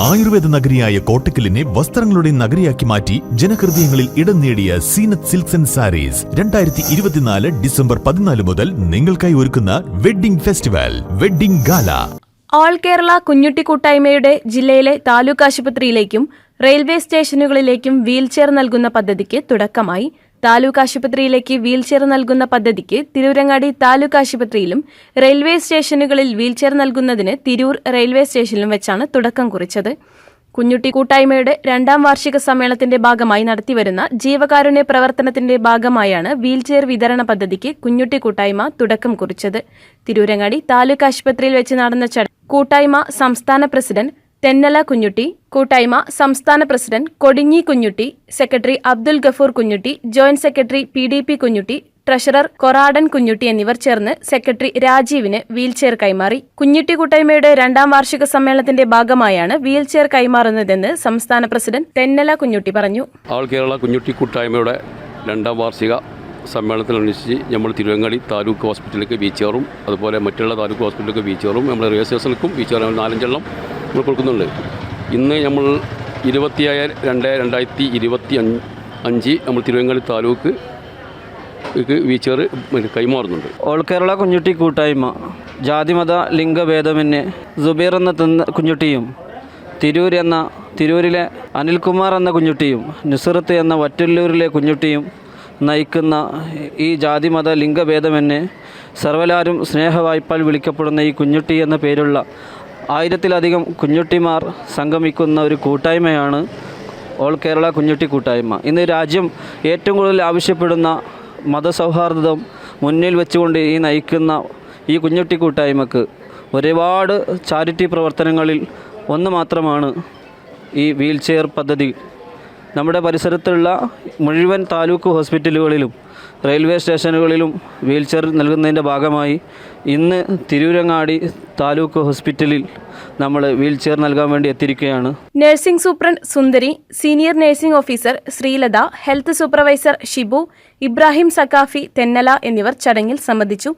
ആയുർവേദ നഗരിയായ കോട്ടക്കലിനെ വസ്ത്രങ്ങളുടെ നഗരിയാക്കി മാറ്റി ജനഹൃദയങ്ങളിൽ ഇടം നേടിയ സീനത്ത് സിൽക്സ് ആൻഡ് സാരീസ്. രണ്ടായിരത്തി ഇരുപത്തിനാല് ഡിസംബർ പതിനാല് മുതൽ നിങ്ങൾക്കായി ഒരുക്കുന്ന wedding festival wedding gala. All Kerala Kunjutty കൂട്ടായ്മയുടെ ജില്ലയിലെ താലൂക്ക് ആശുപത്രിയിലേക്കും റെയിൽവേ സ്റ്റേഷനുകളിലേക്കും വീൽചെയർ നൽകുന്ന പദ്ധതിക്ക് തുടക്കമായി. താലൂക്ക് ആശുപത്രിയിലേക്ക് വീൽചെയർ നൽകുന്ന പദ്ധതിക്ക് തിരൂരങ്ങാടി താലൂക്ക് ആശുപത്രിയിലും റെയിൽവേ സ്റ്റേഷനുകളിൽ വീൽചെയർ നൽകുന്നതിന് തിരൂർ റെയിൽവേ സ്റ്റേഷനിലും വെച്ചാണ് തുടക്കം കുറിച്ചത്. കുഞ്ഞുട്ടി കൂട്ടായ്മയുടെ രണ്ടാം വാർഷിക സമ്മേളനത്തിന്റെ ഭാഗമായി നടത്തിവരുന്ന ജീവകാരുണ്യ പ്രവർത്തനത്തിന്റെ ഭാഗമായാണ് വീൽചെയർ വിതരണ പദ്ധതിക്ക് കുഞ്ഞുട്ടി കൂട്ടായ്മ തുടക്കം കുറിച്ചത്. തിരൂരങ്ങാടി താലൂക്ക് ആശുപത്രിയിൽ വെച്ച് നടന്ന ചടങ്ങ് കൂട്ടായ്മ സംസ്ഥാന പ്രസിഡന്റ് തെന്നല കുഞ്ഞുട്ടി കൂട്ടായ്മ സംസ്ഥാന president Kodinhi Kunjutti secretary Abdul Gafoor Kunjutti joint secretary P D P Kunjutti treasurer Koradan Kunjutti എന്നിവർ ചേർന്ന് സെക്രട്ടറി രാജീവിന് വീൽചെയർ കൈമാറി. കുഞ്ഞുട്ടി കൂട്ടായ്മയുടെ രണ്ടാം വാർഷിക സമ്മേളനത്തിന്റെ ഭാഗമായാണ് വീൽചെയർ കൈമാറുന്നതെന്ന് സംസ്ഥാന പ്രസിഡന്റ് തെന്നല കുഞ്ഞുട്ടി പറഞ്ഞു. ആൾ കേരള കുഞ്ഞുട്ടി കൂട്ടായ്മയുടെ രണ്ടാം വാർഷിക സമ്മേളനത്തിനനുസരിച്ച് നമ്മൾ തിരുവങ്ങാടി താലൂക്ക് ഹോസ്പിറ്റലിലേക്ക് വീച്ചേറും അതുപോലെ മറ്റുള്ള താലൂക്ക് ഹോസ്പിറ്റലിലേക്ക് വീച്ചേറും നമ്മൾ റെയിൽവേ സ്റ്റേഷനിലേക്കും വീച്ചേറും നാലഞ്ചെണ്ണം കൊടുക്കുന്നുണ്ട് ഇന്ന് നമ്മൾ ഇരുപത്തിയായ രണ്ട് രണ്ടായിരത്തി ഇരുപത്തി അഞ്ച് നമ്മൾ തിരുവങ്ങാടി താലൂക്ക് വീച്ചേർ കൈമാറുന്നുണ്ട്. ഓൾ കേരള കുഞ്ഞുട്ടി കൂട്ടായ്മ ജാതിമത ലിംഗഭേദമന്യേ സുബീർ എന്ന തന്ന കുഞ്ഞുട്ടിയും തിരൂർ എന്ന തിരൂരിലെ അനിൽകുമാർ എന്ന കുഞ്ഞുട്ടിയും നുസറത്ത് എന്ന വറ്റല്ലൂരിലെ കുഞ്ഞുട്ടിയും നയിക്കുന്ന ഈ ജാതിമത ലിംഗഭേദമന്യെ സർവലാരും സ്നേഹവായ്പാൽ വിളിക്കപ്പെടുന്ന ഈ കുഞ്ഞുട്ടി എന്ന പേരുള്ള ആയിരത്തിലധികം കുഞ്ഞുട്ടിമാർ സംഗമിക്കുന്ന ഒരു കൂട്ടായ്മയാണ് ഓൾ കേരള കുഞ്ഞുട്ടി കൂട്ടായ്മ. ഇന്ന് രാജ്യം ഏറ്റവും കൂടുതൽ ആവശ്യപ്പെടുന്ന മതസൗഹാർദ്ദം മുന്നിൽ വെച്ചുകൊണ്ട് ഈ നയിക്കുന്ന ഈ കുഞ്ഞുട്ടി കൂട്ടായ്മക്ക് ഒരുപാട് ചാരിറ്റി പ്രവർത്തനങ്ങളിൽ ഒന്ന് മാത്രമാണ് ഈ വീൽ ചെയർ പദ്ധതി നമ്മുടെ പരിസരത്തുള്ള മുഴുവൻ താലൂക്ക് ഹോസ്പിറ്റലുകളിലും റെയിൽവേ സ്റ്റേഷനുകളിലും വീൽ ചെയർ നൽകുന്നതിന്റെ ഭാഗമായി ഇന്ന് തിരൂരങ്ങാടി താലൂക്ക് ഹോസ്പിറ്റലിൽ നമ്മൾ വീൽ ചെയർ നൽകാൻ വേണ്ടി എത്തിയിരിക്കുകയാണ്. Nursing superintendent Sundari senior nursing officer Sreelatha health supervisor Shibu Ibrahim Saqafi Thennala എന്നിവർ ചടങ്ങിൽ സംബന്ധിച്ചു.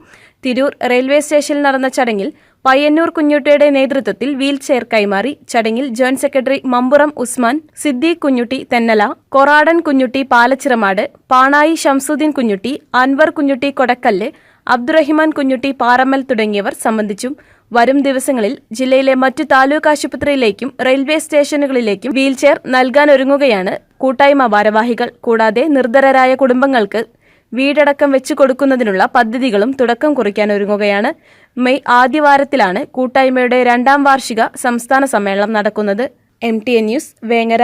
തിരൂർ റെയിൽവേ സ്റ്റേഷനിൽ നടന്ന ചടങ്ങിൽ പയ്യന്നൂർ കുഞ്ഞുട്ടിയുടെ നേതൃത്വത്തിൽ വീൽചെയർ കൈമാറി ചടങ്ങിൽ ജോയിന്റ് സെക്രട്ടറി മമ്പുറം ഉസ്മാൻ സിദ്ദീഖ് കുഞ്ഞുട്ടി തെന്നല കൊറാടൻ കുഞ്ഞുട്ടി പാലച്ചിറമാട് പാണായി ഷംസുദ്ദീൻ കുഞ്ഞുട്ടി അൻവർ കുഞ്ഞുട്ടി കൊടക്കല്ല് അബ്ദുറഹിമാൻ കുഞ്ഞുട്ടി പാറമ്മൽ തുടങ്ങിയവർ സംബന്ധിച്ചും വരും ദിവസങ്ങളിൽ ജില്ലയിലെ മറ്റു താലൂക്ക് ആശുപത്രിയിലേക്കും റെയിൽവേ സ്റ്റേഷനുകളിലേക്കും വീൽചെയർ നൽകാനൊരുങ്ങുകയാണ് കൂട്ടായ്മ ഭാരവാഹികൾ. കൂടാതെ നിർധരരായ കുടുംബങ്ങൾക്ക് വീടടക്കം വെച്ചു കൊടുക്കുന്നതിനുള്ള പദ്ധതികളും തുടക്കം കുറിക്കാൻ ഒരുങ്ങുകയാണ്. മെയ് ആദ്യവാരത്തിലാണ് കൂട്ടായ്മയുടെ രണ്ടാം വാർഷിക സംസ്ഥാന സമ്മേളനം നടക്കുന്നത്. M T N news Vengara.